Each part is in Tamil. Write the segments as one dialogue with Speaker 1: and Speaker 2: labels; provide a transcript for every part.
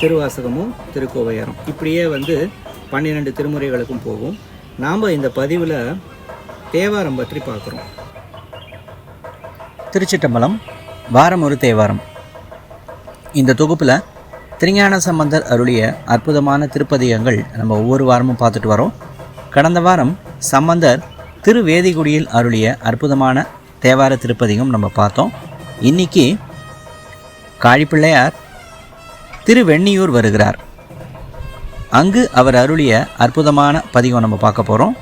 Speaker 1: திருவாசகமும் திருக்கோவையாரம். இப்படியே வந்து பன்னிரெண்டு திருமுறைகளுக்கும் போகும். நாம் இந்த பதிவில் தேவாரம் பற்றி பார்க்குறோம். திருச்சிட்டம்பலம் வாரம் ஒரு தேவாரம். இந்த தொகுப்பில் திருஞான சம்பந்தர் அருளிய அற்புதமான திருப்பதிகங்கள் நம்ம ஒவ்வொரு வாரமும் பார்த்துட்டு வரோம். கடந்த வாரம் சம்பந்தர் திருவேதிகுடியில் அருளிய அற்புதமான தேவார திருப்பதிகம் நம்ம பார்த்தோம். இன்னைக்கு காழிப்பிள்ளையார் திருவெண்ணியூர் வருகிறார். அங்கு அவர் அருளிய அற்புதமான பதிகம் நம்ம பார்க்க போகிறோம்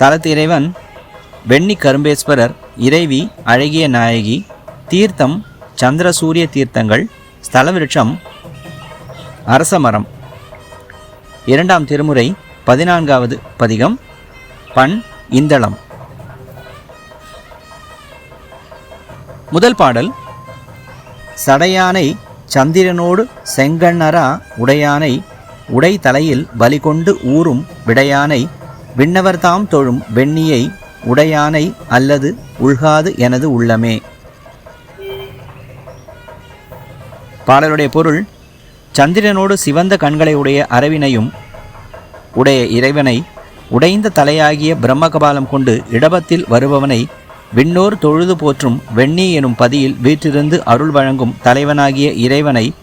Speaker 1: தலத்து இறைவன் வெண்ணி கரும்பேஸ்வரர் இறைவி அழகிய நாயகி தீர்த்தம் சந்திர சூரிய தீர்த்தங்கள் ஸ்தல விருட்சம் அரசமரம். இரண்டாம் திருமுறை பதினான்காவது பதிகம் பண் இந்தளம். முதல் பாடல் சடையானை சந்திரனோடு செங்கண்ணரா உடையானை உடை தலையில் பலி கொண்டு ஊறும் விடையானை விண்ணவர்தாம் தொழும் வெண்ணியை உடையானை அல்லது உள்காது எனது உள்ளமே. பாடலுடைய பொருள் சந்திரனோடு சிவந்த கண்களை உடைய அரவினையும் உடைய இறைவனை உடைந்த தலையாகிய பிரம்மகபாலம் கொண்டு இடபத்தில் வருபவனை விண்ணோர் தொழுது போற்றும் வெண்ணி எனும் பதியில் வீற்றிருந்து அருள் வழங்கும் தலைவனாகிய இறைவனை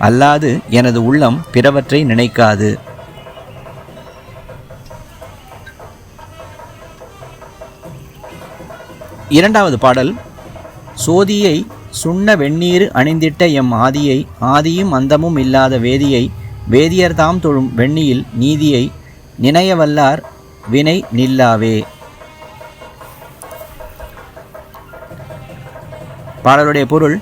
Speaker 1: அல்லாது எனது உள்ளம் பிறவற்றை நினைக்காது. இரண்டாவது பாடல். சோதியை சுண்ண வெந்நீர் அணிந்திட்ட எம் ஆதியை ஆதியும் அந்தமும் இல்லாத வேதியை வேதியர்தாம் தொழும் வெண்ணியில் நீதியை நினையவல்லார் வினை நில்லாவே. பாடலுடைய பொருள்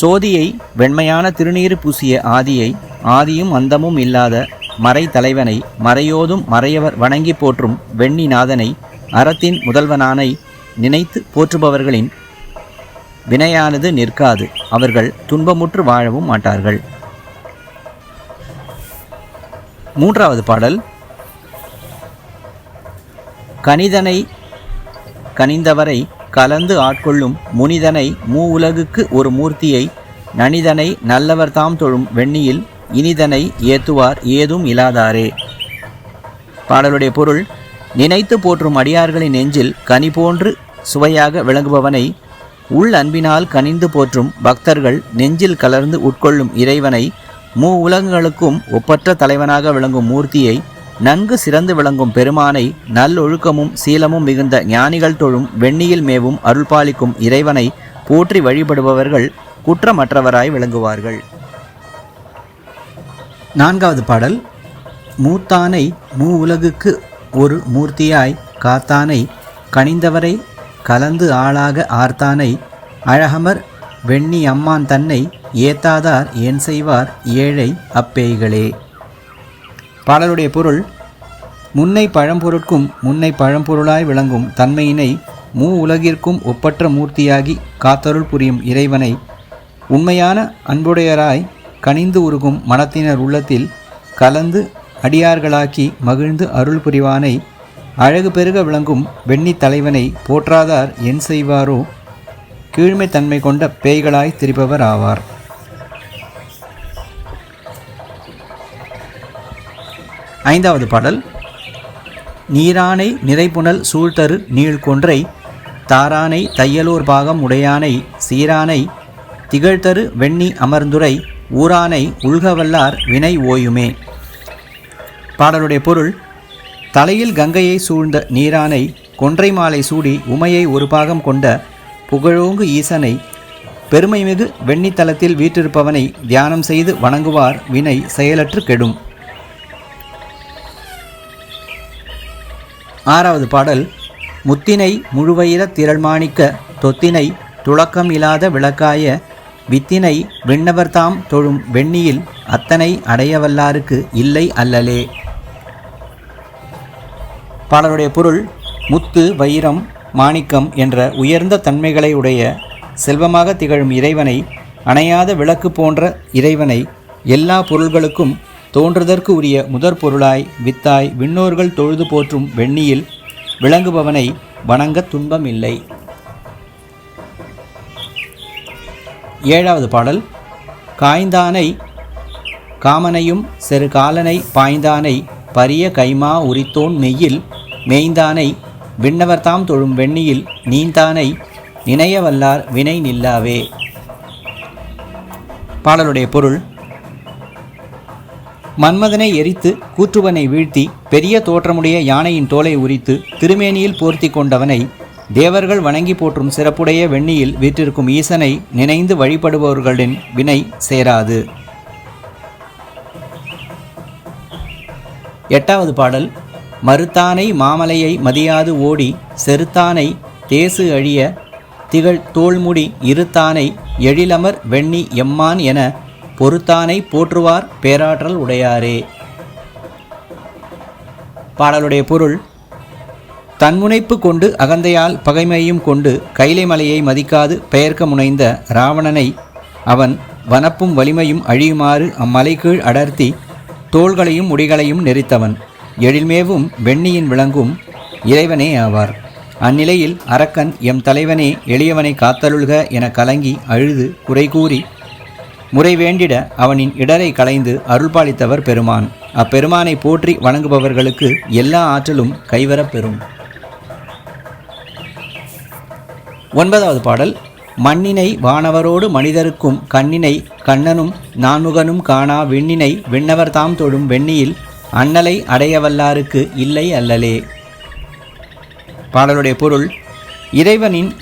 Speaker 1: சோதியை வெண்மையான திருநீர் பூசிய ஆதியை ஆதியும் அந்தமும் இல்லாத மறை தலைவனை மறையோதும் மறையவர் வணங்கி போற்றும் வெண்ணிநாதனை அறத்தின் முதல்வனானை நினைத்து போற்றுபவர்களின் வினையானது நிற்காது. அவர்கள் துன்பமுற்று வாழவும் மாட்டார்கள். மூன்றாவது பாடல் கணிதனை கனிந்தவரை கலந்து ஆட்கொள்ளும் முனிதனை மூ உலகுக்கு ஒரு மூர்த்தியை நனிதனை நல்லவர் தாம் தொழும் வெண்ணியில் இனிதனை ஏத்துவார் ஏதும் இலாதாரே பாடலுடைய பொருள் நினைத்து போற்றும் அடியார்களின் நெஞ்சில் கனி போன்று சுவையாக விளங்குபவனை உள் அன்பினால் கனிந்து போற்றும் பக்தர்கள் நெஞ்சில் கலர்ந்து உட்கொள்ளும் இறைவனை மூ உலகங்களுக்கும் ஒப்பற்ற தலைவனாக விளங்கும் மூர்த்தியை நன்கு சிறந்து விளங்கும் பெருமானை நல்லொழுக்கமும் சீலமும் மிகுந்த ஞானிகள் தொழும் வெண்ணியில் மேவும் அருள்பாலிக்கும் இறைவனை போற்றி வழிபடுபவர்கள் குற்றமற்றவராய் விளங்குவார்கள். நான்காவது பாடல். மூத்தானை மூ உலகுக்கு ஒரு மூர்த்தியாய் காத்தானை கனிந்தவரை கலந்து ஆளாக ஆர்த்தானை அழகமர் வெண்ணி அம்மான் தன்னை ஏத்தாதார் ஏன் செய்வார் ஏழை அப்பேய்களே. பாடலுடைய பொருள் முன்னை பழம்பொருட்கும் முன்னை பழம்பொருளாய் விளங்கும் தன்மையினை மூ உலகிற்கும் ஒப்பற்ற மூர்த்தியாகி காத்தருள் புரியும் இறைவனை உண்மையான அன்புடையராய் கனிந்து உருகும் மனத்தினர் உள்ளத்தில் கலந்து அடியார்களாக்கி மகிழ்ந்து அருள் புரிவானை அழகு பெருக விளங்கும் வெண்ணி தலைவனை போற்றாதார் என் செய்வாரோ? கீழ்மை தன்மை கொண்ட பேய்களாய் திரிபவர் ஆவார். ஐந்தாவது பாடல். நீரானை நிறைபுணல் சூழ்தரு நீழ்கொன்றை தாரானை தையலூர் பாகம் உடையானை சீரானை திகழ்தரு வெண்ணி அமர்ந்துரை ஊரானை உள்கவல்லார் வினை ஓயுமே. பாடலுடைய பொருள் தலையில் கங்கையை சூழ்ந்த நீரானை கொன்றை மாலை சூடி உமையை ஒரு பாகம் கொண்ட புகழோங்கு ஈசனை பெருமைமிகு வெண்ணித்தலத்தில் வீற்றிருப்பவனை தியானம் செய்து வணங்குவார் வினை செயலற்று கெடும். ஆறாவது பாடல் முத்தினை முழுவயிர திரள்மாணிக்க தொத்தினை துளக்கம் இல்லாத விளக்காய வித்தினை விண்ணவர்தாம் தொழும் வெண்ணியில் அத்தனை அடையவல்லாருக்கு இல்லை அல்லலே. பாடலுடைய பொருள் முத்து வைரம் மாணிக்கம் என்ற உயர்ந்த தன்மைகளை உடைய செல்வமாக திகழும் இறைவனை அணையாத விளக்கு போன்ற இறைவனை எல்லா பொருள்களுக்கும் தோன்றுதற்கு உரிய முதற் பொருளாய் வித்தாய் விண்ணோர்கள் தொழுது போற்றும் வெண்ணியில் விளங்குபவனை வணங்க துன்பம் இல்லை ஏழாவது பாடல். காய்ந்தானை காமனையும் செரு காலனை பாய்ந்தானை பரிய கைமா உரித்தோன் மெய்யில் மேய்ந்தானை விண்ணவர்தாம் தொழும் வெண்ணியில் நீந்தானை நினைய வல்லார் வினை நில்லாவே. பாடலுடைய பொருள். மன்மதனை எரித்து கூற்றுவனை வீழ்த்தி பெரிய தோற்றமுடைய யானையின் தோலை உரித்து திருமேனியில் போர்த்தி கொண்டவனை தேவர்கள் வணங்கி போற்றும் சிறப்புடைய வெண்ணியில் வீற்றிருக்கும் ஈசனை நினைந்து வழிபடுபவர்களின் வினை சேராது. எட்டாவது பாடல். மறுத்தானை மாமலையை மதியாது ஓடி செருத்தானை தேசு அழிய திகழ் தோள்முடி இருத்தானை எழிலமர் வெண்ணி எம்மான் என பொறுத்தானை போற்றுவார் பேராற்றல் உடையாரே. பாடலுடைய பொருள் தன்முனைப்பு கொண்டு அகந்தையால் பகைமையும் கொண்டு கைலை மலையை மதிக்காது பெயர்க்க முனைந்த ராவணனை அவன் வனப்பும் வலிமையும் அழியுமாறு அம்மலை கீழ் அடர்த்தி தோள்களையும் முடிகளையும் நெறித்தவன். எழில்மேவும் வெண்ணியின் விளங்கும் இறைவனே ஆவார். அந்நிலையில் அரக்கன் எம் தலைவனே எளியவனை காத்தருள்க என கலங்கி அழுது குறை கூறி முறை வேண்டிட அவனின் இடரை களைந்து அருள்பாலித்தவர் பெருமான். அப்பெருமானை போற்றி வணங்குபவர்களுக்கு எல்லா ஆற்றலும் கைவரப் பெறும். ஒன்பதாவது பாடல். மண்ணினை வானவரோடு மனிதருக்கும் கண்ணினை கண்ணனும் நான்முகனும் காணா விண்ணினை விண்ணவர் தாம் தொழும் வெண்ணியில் அண்ணலை அடையவல்லாருக்கு இல்லை அல்லலே. பாடலுடைய பொருள். இறைவனின்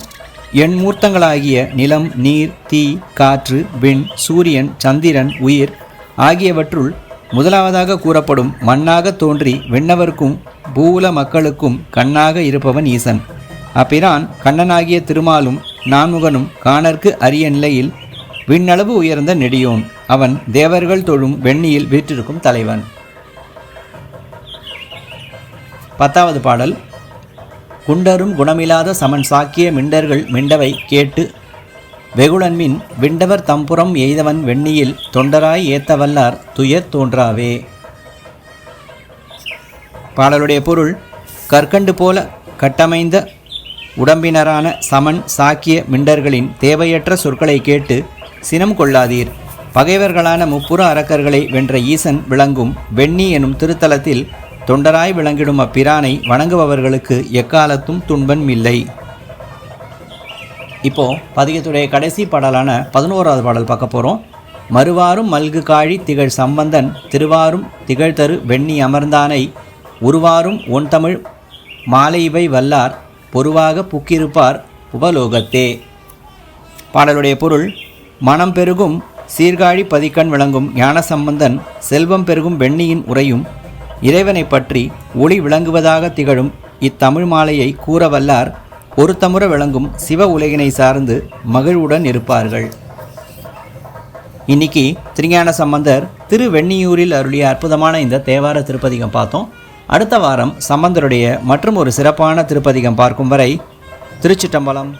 Speaker 1: எண்மூர்த்தங்களாகிய நிலம் நீர் தீ காற்று விண் சூரியன் சந்திரன் உயிர் ஆகியவற்றுள் முதலாவதாக கூறப்படும் மண்ணாக தோன்றி விண்ணவர்க்கும் பூவுல மக்களுக்கும் கண்ணாக இருப்பவன் ஈசன். அப்பிரான் கண்ணனாகிய திருமாலும் நான்முகனும் காணற்கு அரிய நிலையில் விண்ணளவு உயர்ந்த நெடியோன். அவன் தேவர்கள் தொழும் வெண்ணியில் வீற்றிருக்கும் தலைவன். பத்தாவது பாடல். குண்டரும் குணமில்லாத சமன் சாக்கிய மிண்டர்கள் மிண்டவை கேட்டு வெகுளன்மின் விண்டவர் தம்புறம் எய்தவன் வெண்ணியில் தொண்டராய் ஏத்தவல்லார் துயர் தோன்றாவே. பாடலுடைய பொருள் கற்கண்டு போல கட்டமைந்த உடம்பினரான சமன் சாக்கிய மிண்டர்களின் தேவையற்ற சொற்களை கேட்டு சினம் கொள்ளாதீர். பகைவர்களான முப்புற அரக்கர்களை வென்ற ஈசன் விளங்கும் வெண்ணி எனும் திருத்தலத்தில் தொண்டராய் விளங்கிடும் அப்பிரானை வணங்குபவர்களுக்கு எக்காலத்தும் துன்பம் இல்லை இப்போ பதிகத்துடைய கடைசி பாடலான பதினோராவது பாடல் பார்க்க போகிறோம் மறுவாரும் மல்கு காழி திகழ் சம்பந்தன் திருவாரும் திகழ்தரு வெண்ணி அமர்ந்தானை உருவாரும் ஒன் தமிழ் மாலைவை வல்லார் பொருவாக புக்கிருப்பார் உபலோகத்தே பாடலுடைய பொருள் மனம் பெருகும் சீர்காழி பதிக்கண் விளங்கும் ஞானசம்பந்தன் செல்வம் பெருகும் வெண்ணியின் உரையும் இறைவனை பற்றி ஒளி விளங்குவதாக திகழும் இத்தமிழ் மாலையை கூறவல்லார் ஒருத்தமுற விளங்கும் சிவ உலகினை சார்ந்து மகிழ்வுடன் இருப்பார்கள். இன்னைக்கு திருஞான சம்பந்தர் திருவெண்ணியூரில் அருளிய அற்புதமான இந்த தேவார திருப்பதிகம் பார்த்தோம். அடுத்த வாரம் சம்பந்தருடைய மற்றும் ஒரு சிறப்பான திருப்பதிகம் பார்க்கும் வரை திருச்சிட்டம்பலம்.